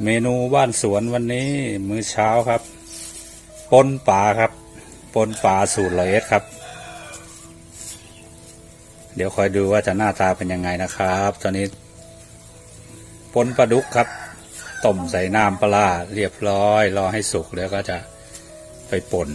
เมนูบ้านสวนวันนี้มื้อเช้าครับ ปนป่าครับ ปนป่าสูตรลอยเอ็ดครับ เดี๋ยวคอยดูว่าจะหน้าตาเป็นยังไงนะครับ ตอนนี้ ปนปลาดุกครับ ต้มใส่น้ำปลาร้าเรียบร้อย รอให้สุกแล้วก็จะไปป่น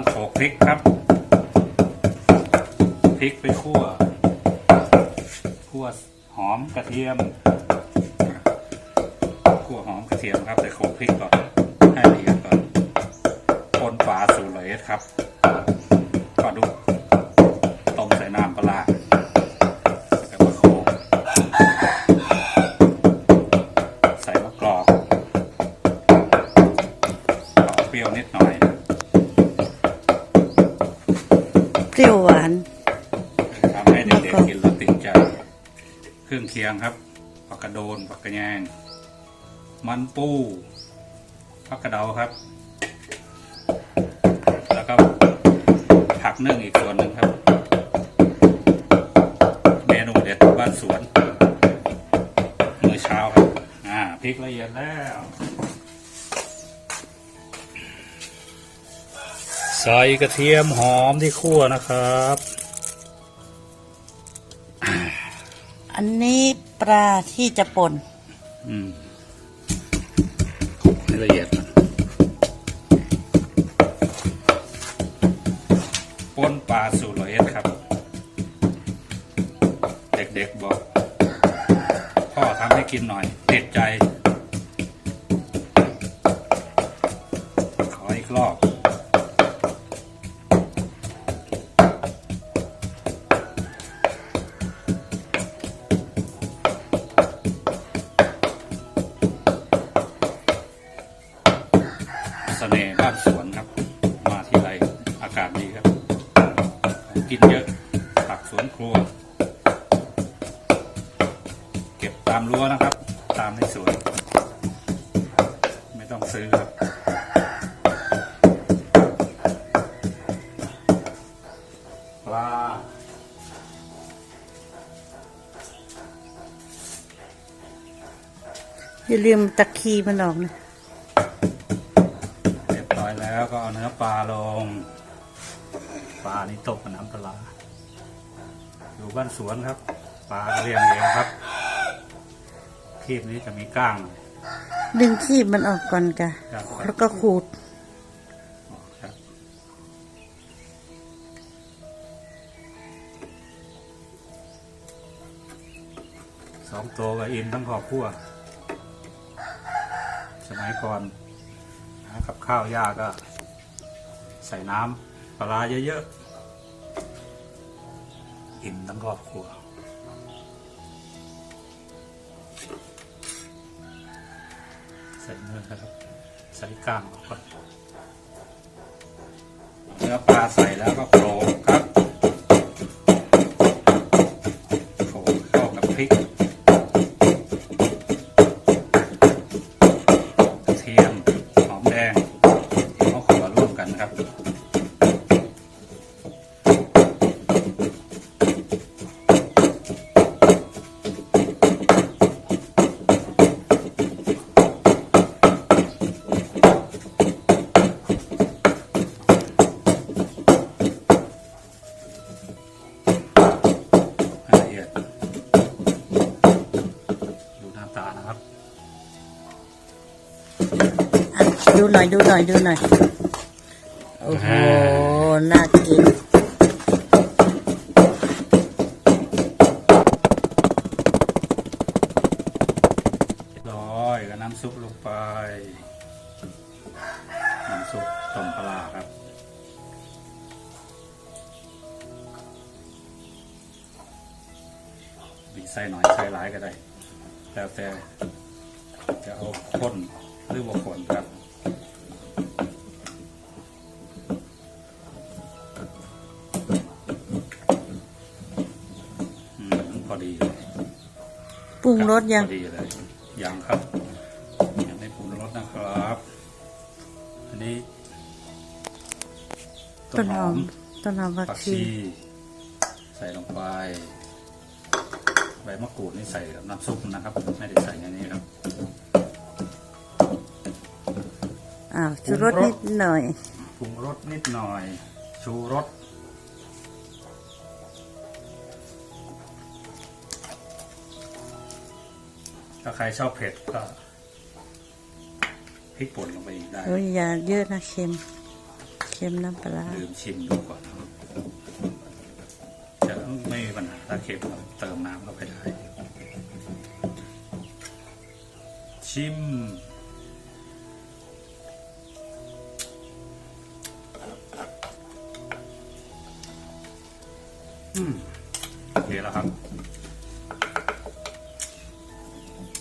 ามโขลกพริกครับ พริกไปคั่ว คั่วหอมกระเทียม คั่วหอมกระเทียมครับแต่โขลกพริกก่อน เคียงครับผักกระโดนผักกระแยง มันปูผักกระเดาครับ แล้วก็ผักนึ่งอีกส่วนหนึ่งครับ เมนูเด็ดบ้านสวนมื้อเช้าครับอ่าพริกละเอียดแล้วใส่กระเทียมหอมที่คั่วนะครับ ปลาที่จะป่นอืมให้ละเอียดก่อนปนปลาสูตรร้อยเอ็ดครับ เด็กๆบอก พ่อทำให้กินหน่อย ตามรั้วนะครับ ตามในสวนไม่ต้องซื้อครับปลาอย่าลืมตะคีมันออกนะเรียบร้อยแล้วก็เอาเนื้อปลาลง ปลานี่ตกกับน้ำปลาร้าอยู่บ้านสวนครับ ปลาก็เลี้ยงเองครับ คีบนี้จะมีก้างหน่อยดึงขี้มันออกก่อนกะครับแล้วก็ขูดครับสองตัวกับอินทั้งครอบครัว สมัยก่อนหากับข้าวยากก็ ใส่น้ำปลาร้าเยอะๆ อิ่มทั้งครอบครัว ใส่กล้างออกก่อนเนื้อปลาใส่แล้วก็โขลกครับโขล ดูหน่อยดูหน่อยดูหน่อย โอ้โห น่ากินร้อยกับน้ำซุปลงไป น้ำซุปต้มปลาร้าครับ บีใส่หน่อยใส่หลายก็ได้ แล้วแต่จะเอาข้นหรือว่าข้นครับ รุงรสยังพอดีเลยยังครับ ยังไม่ปรุงรสนะครับ อันนี้ ต้นหอมต้นหอมผักผักชีชีใส่ลงไปใบมะกรูดนี่ใส่กับน้ำซุปนะครับ ไม่ได้ใส่ในนี้ครับอ้าวชูรสนิดหน่อยปรุงรสนิดหน่อย ชูรส ถ้าใครชอบเผ็ดก็พริกป่นลงไปอีกได้ เฮ้ยอย่าเยอะนะเค็ม เค็มน้ำปลาร้าลืมชิมดูก่อนนะครับจะไม่มีปัญหาถ้าเค็มเราเติมน้ำเข้าไปได้ ชิม อืมโอเคแล้วครับ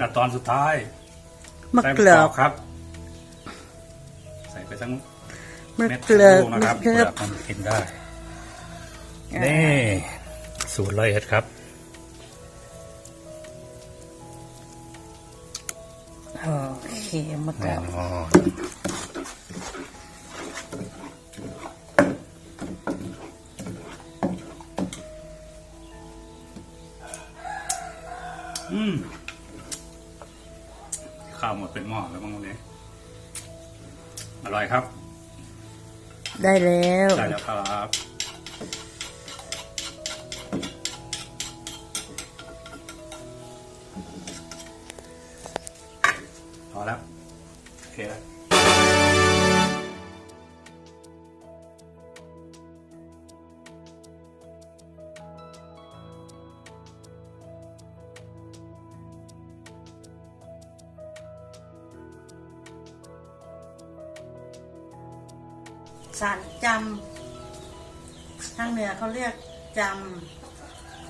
กับตอนสุดท้ายมะใส่เกลือปครับ ใส่ไปทั้งมะเม็ดเกลือลูกนะครับมะเปเกลืลืออกมันกินได้ นี่ สูตรละเอียดครับ โอเคมะเกลืแน่อนอน ได้แล้ว ได้แล้วครับพอแล้วโอเคแล้ว สารจำทางเหนือเขาเรียกจ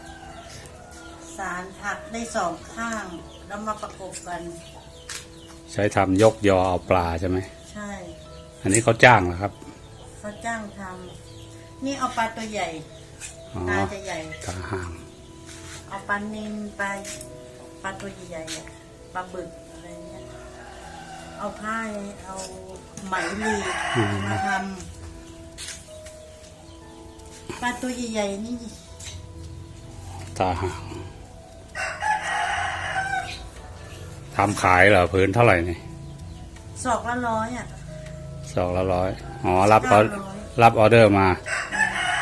ำสารผักได้สองข้าง แล้วมาประกบกัน ใช้ทำยกยอเอาปลาใช่ไหม ใช่ อันนี้เขาจ้างเหรอครับ เขาจ้างทำนี่เอาปลาตัวใหญ่อ๋อปลาจะใหญ่ตาห่าง เอาปลานิลปลาปลาตัวใหญ่ๆอะปลาบึกอะไรเงี้ย เอาผ้าเอาไหมลีดมาทำ ปลาตัวใหญ่ๆนี่ตาห่างทำขายเหรอพื้นเท่าไหร่นี่ศอกละร้อยอะสองละร้อยอ๋อรับออเก้าร้อยรับออเดอร์มา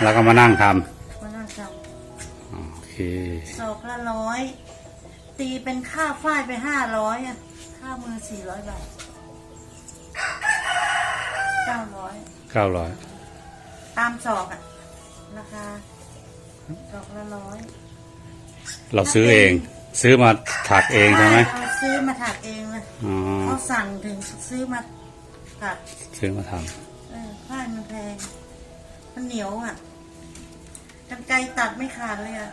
แล้วก็มานั่งทมานั่งทำโอเคำศอกละร้อยตีเป็นค่าฝ้ายไปห้าร้อยอะค่ามือสี่ร้อยบาทเก้าร้อยเก้าร้อยตามศอกอะ ราคาศอกละร้อยเราซื้อเอง ซื้อมาถักเองใช่ไหมเขาซื้อมาถักเองเลยอ๋อเขาสั่งถึงซื้อมาถักซื้อมาทเออผ้ามันแพงมันเหนียวอะกันไกรตัดไม่ขาดเลยอะ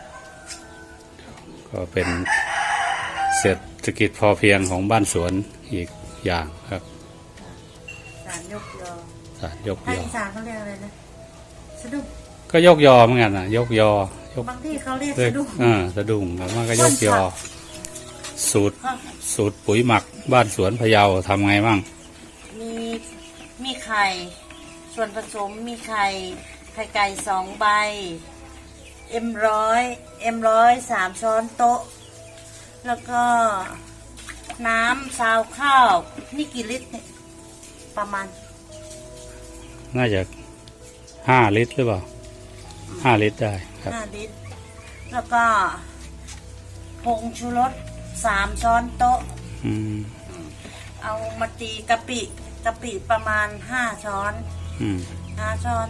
ำก็เป็นเศรษฐกิจพอเพียงของบ้านสวนอีกอย่างครับสารยกยอสารยกภาคยออีสานเขาเรียกอะไรนะสะดุ้ง ก็ยกยอเหมือนกันนะยกยอยกบางที่เขาเรียกเรียกสะดุ้งเออสะดุ้งแล้วมันก็ยกยอต้นสักสูตรสูตรปุ๋ยหมักบ้านสวนพะเยาทำไงบ้างมีมีไข่ส่วนผสมมีไข่ไข่ไก่สองใบเอ็มร้อยเอ็มร้อยสามช้อนโต๊ะ แล้วก็น้ำซาวข้าว นี่กี่ลิตรเนี่ยประมาณ น่าจะห้าลิตรหรือเปล่า ห้าลิตรได้ครับ ห้าลิตร แล้วก็ผงชูรสสามช้อนโต๊ะ อืมเอามาตีกะปิกะปิประมาณห้าช้อนอืมห้าช้อน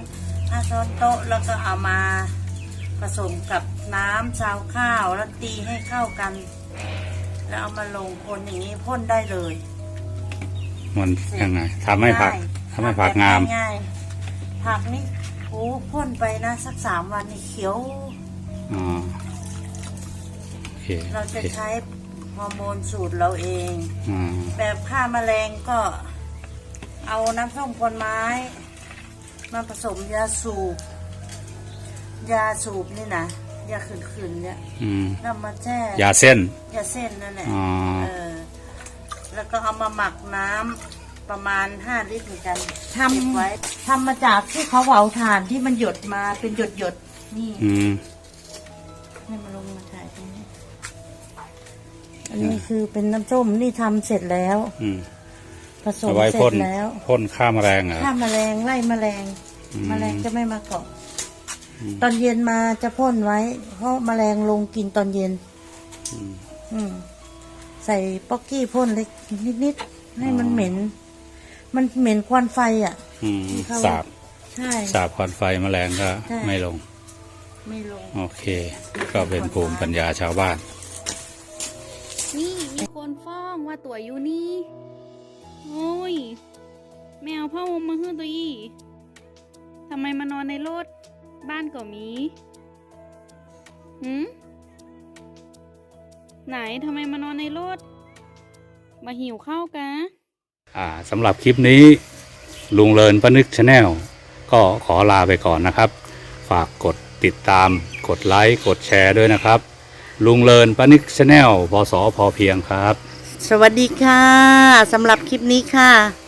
ห้าช้อนโต๊ะแล้วก็เอามาผสมกับน้ำซาวข้าวแล้วตีให้เข้ากัน แล้วเอามาลงคนอย่างนี้พ่นได้เลยมันยังไงทำให้ผักง่ายทำให้ผักงามง่ายๆผักนี่ โอ้พ่นไปนะ สักสามวันนี่เขียว อ๋อโอเคเราโอจะเคใช้ฮอร์โมนสูตรเราเองอ่าแบบฆ่าแมลงก็ เอาน้ำส้มผลไม้ มาผสมยาสูบ ยาสูบนี่นะยาขืนๆเนี่ยอืมนำมาแช่ยาเส้น ยาเส้นนั่นแหละอ๋อ เออ แล้วก็เอามาหมักน้ำ ประมาณห้าลิตรเหมือนกันทำไว้ทำมาจากที่เขาเผาถ่านที่มันหยดมาเป็นหยดหยดๆนี่อืม ให้มาลงมาถ่ายตรงนี้ อันนี้คือเป็นน้ำส้มนี่ทำเสร็จแล้ว อืมผสมเอาไว้เสร็พ่จนแล้วพ่นฆ่าแมลงเหรอ ฆ่าแมลงไล่แมลง อืม แมลงจะไม่มาเกาะ ตอนเย็นมาจะพ่นไว้ เพราะแมลงลงกินตอนเย็น อืม อืม ใส่ป๊อกกี้พ่นเล็กนิดๆให้มันเหม็น มันเหม็นควันไฟอะ อืมเข้า สาบใช่ สาบควันไฟแมลงก็ใช่ ไม่ลง ไม่ลง โอเค ก็เป็นภูมิปัญญาชาวบ้าน นี่มีคนฟ้องว่าตัวอยู่นี่ โอ้ย แมวพ่อมมาฮื้อตัวอีทำไมมานอนในรถ บ้านก็มีหืมไหนทำไมมานอนในรถ มาหิวข้าวกะอ่า สำหรับคลิปนี้ลุงเลินปนึกชาแนลก็ขอลาไปก่อนนะครับ ฝากกดติดตาม กดไลค์กดแชร์ด้วยนะครับ ลุงเลินปนึกชาแนลพศพอเพียงครับ สวัสดีค่ะสำหรับคลิปนี้ค่ะ